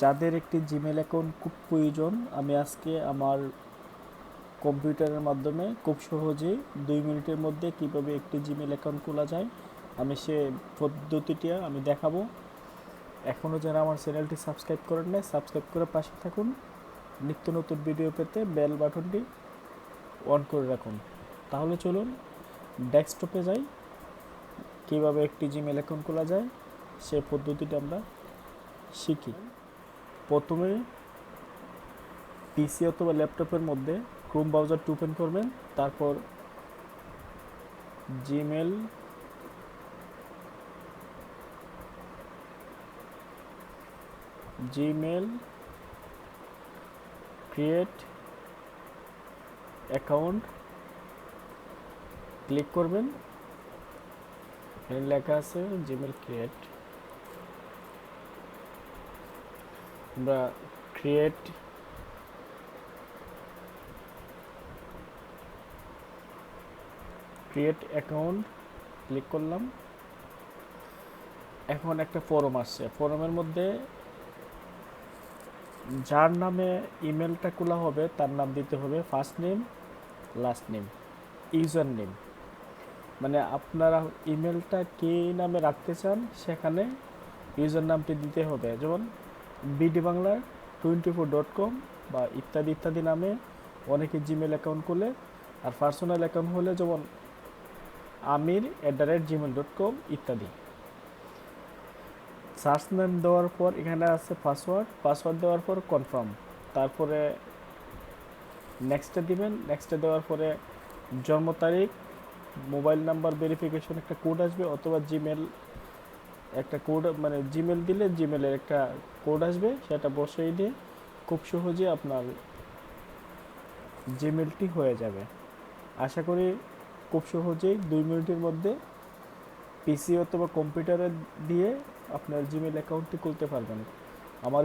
যাদের একটি Gmail account খুব প্রয়োজন, আমি আজকে আমার কম্পিউটারের মাধ্যমে খুব সহজেই দুই মিনিটের মধ্যে কীভাবে একটি জিমেল অ্যাকাউন্ট খোলা যায়, আমি সে পদ্ধতিটি আমি দেখাবো। এখনও যারা আমার চ্যানেলটি সাবস্ক্রাইব করেন নাই, সাবস্ক্রাইব করে পাশে থাকুন। নিত্য নতুন ভিডিও পেতে বেল বাটনটি অন করে রাখুন। তাহলে চলুন, ডেস্কটপে যাই, কীভাবে একটি জিমেল অ্যাকাউন্ট খোলা যায়, সে পদ্ধতিটা আমরা শিখি। প্রথমে পিসি অথবা ল্যাপটপের মধ্যে ক্রোম ব্রাউজারটি ওপেন করবেন, তারপর Gmail Gmail create account click করবেন। এখানে লেখা আছে জিমেল ক্রিয়েট আমরা ক্রিয়েট ক্রিয়েট অ্যাকাউন্ট ক্লিক করলাম। এখন একটা ফরম আসছে। ফরমের মধ্যে যার নামে ইমেলটা খোলা হবে, তার নাম দিতে হবে first name last name user name মানে আপনারা ইমেলটা কে নামে রাখতে চান, সেখানে ইউজার নামটি দিতে হবে। যেমন BD Bangla twenty four dot com বা ইত্যাদি ইত্যাদি নামে অনেকে জিমেল অ্যাকাউন্ট খুলে আর পার্সোনাল অ্যাকাউন্ট হলে যেমন Amir at the rate Gmail dot com ইত্যাদি। সার্চ নেম দেওয়ার পর এখানে আছে পাসওয়ার্ড পাসওয়ার্ড দেওয়ার পর কনফার্ম তারপরে নেক্সটে দিবেন নেক্সটে দেওয়ার পরে জন্ম তারিখ মোবাইল নাম্বার ভেরিফিকেশন একটা কোড আসবে অথবা জিমেল একটা কোড মানে জিমেল দিলে জিমেলের একটা কোড আসবে, সেটা বসিয়ে দিয়ে খুব সহজে আপনার জিমেলটি হয়ে যাবে। আশা করি খুব সহজেই দুই মিনিটের মধ্যে পিসি অথবা কম্পিউটারে দিয়ে আপনার জিমেল অ্যাকাউন্টটি খুলতে পারবেন। আমার